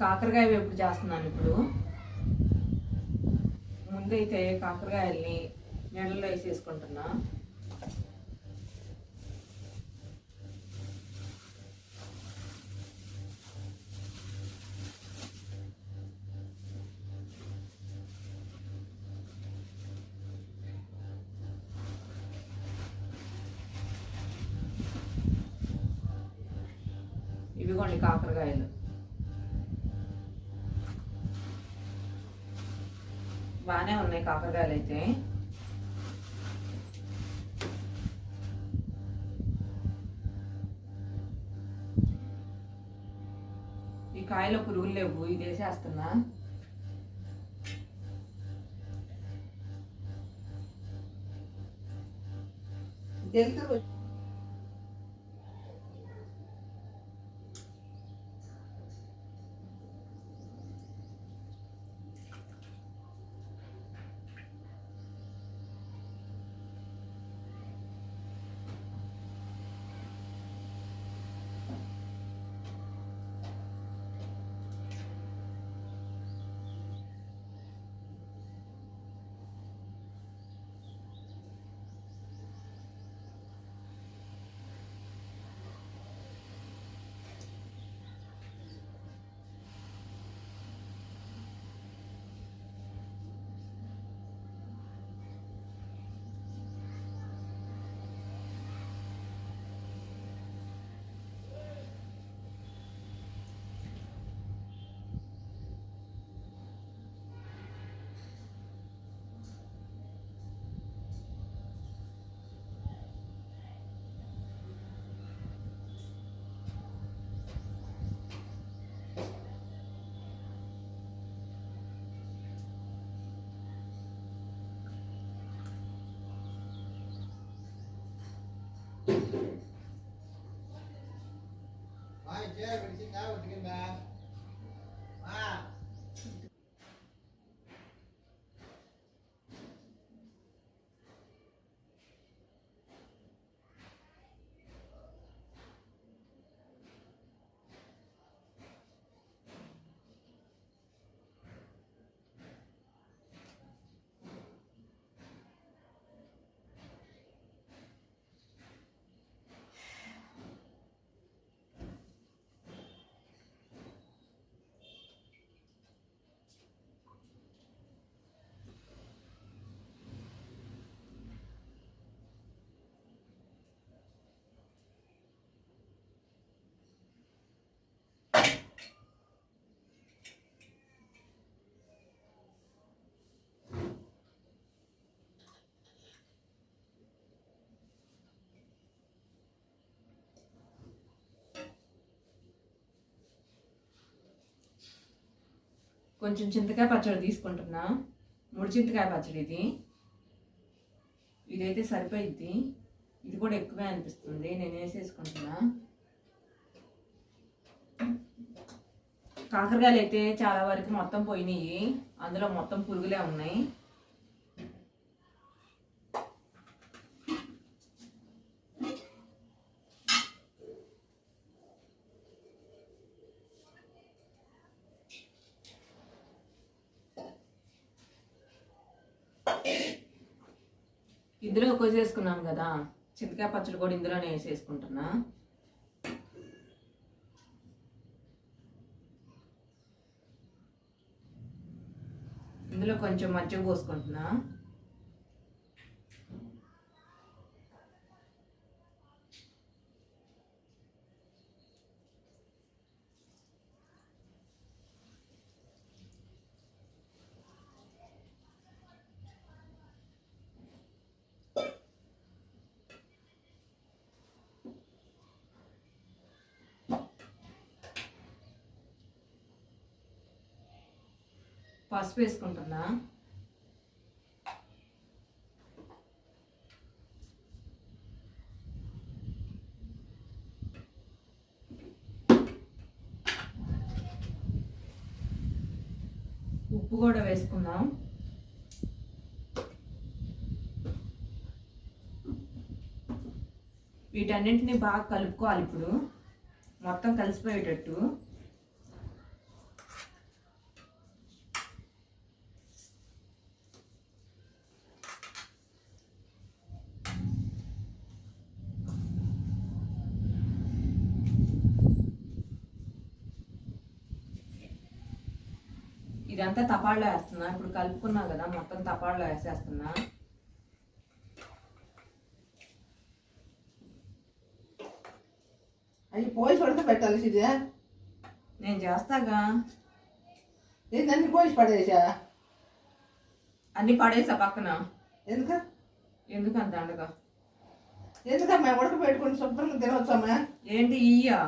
కాకరకాయ వేపుడు చేస్తున్నాను ఇప్పుడు. ముందైతే కాకరకాయల్ని నీళ్ళలో వేసేసుకుంటున్నా. ఇవిగోండి కాకరకాయలు. బాగానే ఉన్నాయి కాకరకాయలు అయితే. ఈ కాయలో పురుగులు లేవు ఇది వేసేస్తున్నా. తెలుసు కొంచెం చింతకాయ పచ్చడి తీసుకుంటున్నా. ముడి చింతకాయ పచ్చడి ఇది. ఇదైతే సరిపోయిద్ది. ఇది కూడా ఎక్కువే అనిపిస్తుంది. నేను వేసేసుకుంటున్నా. కాకరకాయలు అయితే చాలా వరకు మొత్తం పోయినాయి. అందులో మొత్తం పురుగులే ఉన్నాయి. ఇందులో కోసేసుకున్నాం కదా. చింతకాయ పచ్చడి కూడా ఇందులోనే వేసేసుకుంటున్నా. ఇందులో కొంచెం మజ్జిగ పోసుకుంటున్నా. పసుపు వేసుకుంటున్నా. ఉప్పు కూడా వేసుకుందాం. వీటన్నింటిని బాగా కలుపుకోవాలి ఇప్పుడు. మొత్తం కలిసిపోయేటట్టు. ఇదంతా తపాళ్ళలో వేస్తున్నా. ఇప్పుడు కలుపుకున్నా కదా మొత్తం తపాళ్ళలో వేసేస్తున్నా. అవి పోసి పడితే పెట్టాలి ఇది నేను చేస్తాగా. ఏంటన్ని పోసి పడేసా? అన్ని పడేసా పక్కన. ఎందుక? ఎందుకు అంత అండగా? ఎందుకమ్మా? ఉడక పెట్టుకుని శుభ్రంగా తినవచ్చమ్మా ఏంటి ఇయ్యా?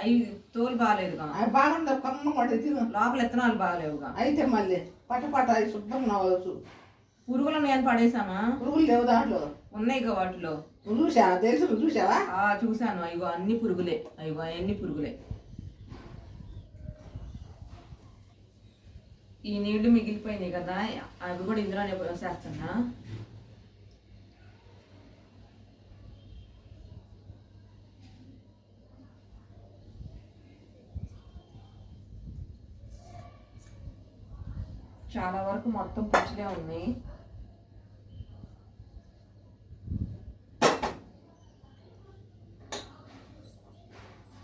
అవి తోలు బాగాలేదుగా. అవి బాగుండవు కమ్మ తిను. లోపల ఇత్తనాలు బాగాలేవుగా. అయితే మళ్ళీ పట్ట పట్ట అవి శుభ్రంగా నవ్వచ్చు పురుగులు నేను పడేసామా పురుగులు లేవు దాంట్లో. ఉన్నాయిగా వాటిలో. నువ్వు చూసావా? తెలుసు చూసావా? ఆ చూశాను. అయ్యో అన్ని పురుగులే. అయ్యో అన్ని పురుగులే. ఈ నీళ్ళు మిగిలిపోయినాయి కదా అవి కూడా ఇందులోనే పోసేస్తున్నా. చాలా వరకు మొత్తం పుచ్చులే ఉన్నాయి.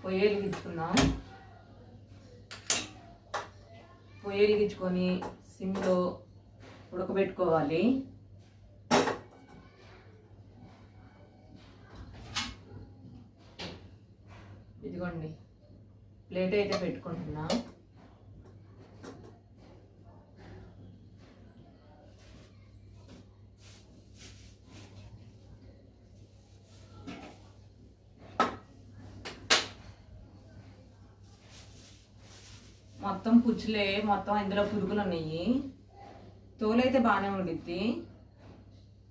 పొయ్యి వెలిగించుకుందాం పొయ్యి వెలిగించుకొని సిమ్లో ఉడకబెట్టుకోవాలి. ఇదిగోండి ప్లేట్ అయితే పెట్టుకుంటున్నాం. మొత్తం పుచ్చులే మొత్తం ఇందులో పురుగులు ఉన్నాయి తోలైతే బాగానే ఉండిద్ది.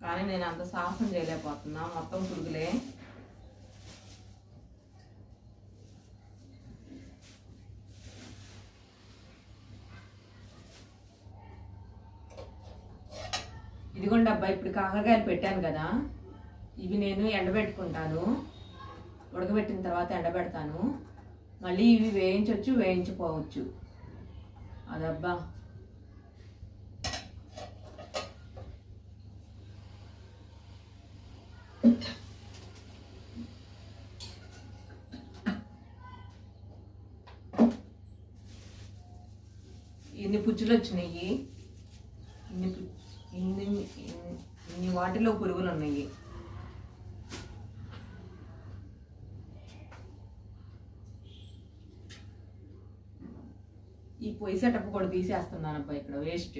కానీ నేను అంత సాహసం చేయలేకపోతున్నా. మొత్తం పురుగులే. ఇదిగోండి అబ్బా ఇప్పుడు కాకరకాయలు పెట్టాను కదా. ఇవి నేను ఎండబెట్టుకుంటాను. ఉడకబెట్టిన తర్వాత ఎండబెడతాను. మళ్ళీ ఇవి వేయించవచ్చు వేయించిపోవచ్చు అదబ్బా. ఇన్ని పుచ్చులు వచ్చినాయి? ఇన్ని ఇన్ని ఇన్ని- ఇన్ని వాటిలో పురుగులు ఉన్నాయి? ఈ పొయ్యి సెటప్ కూడా తీసేస్తున్నాను అబ్బా ఇక్కడ వేస్ట్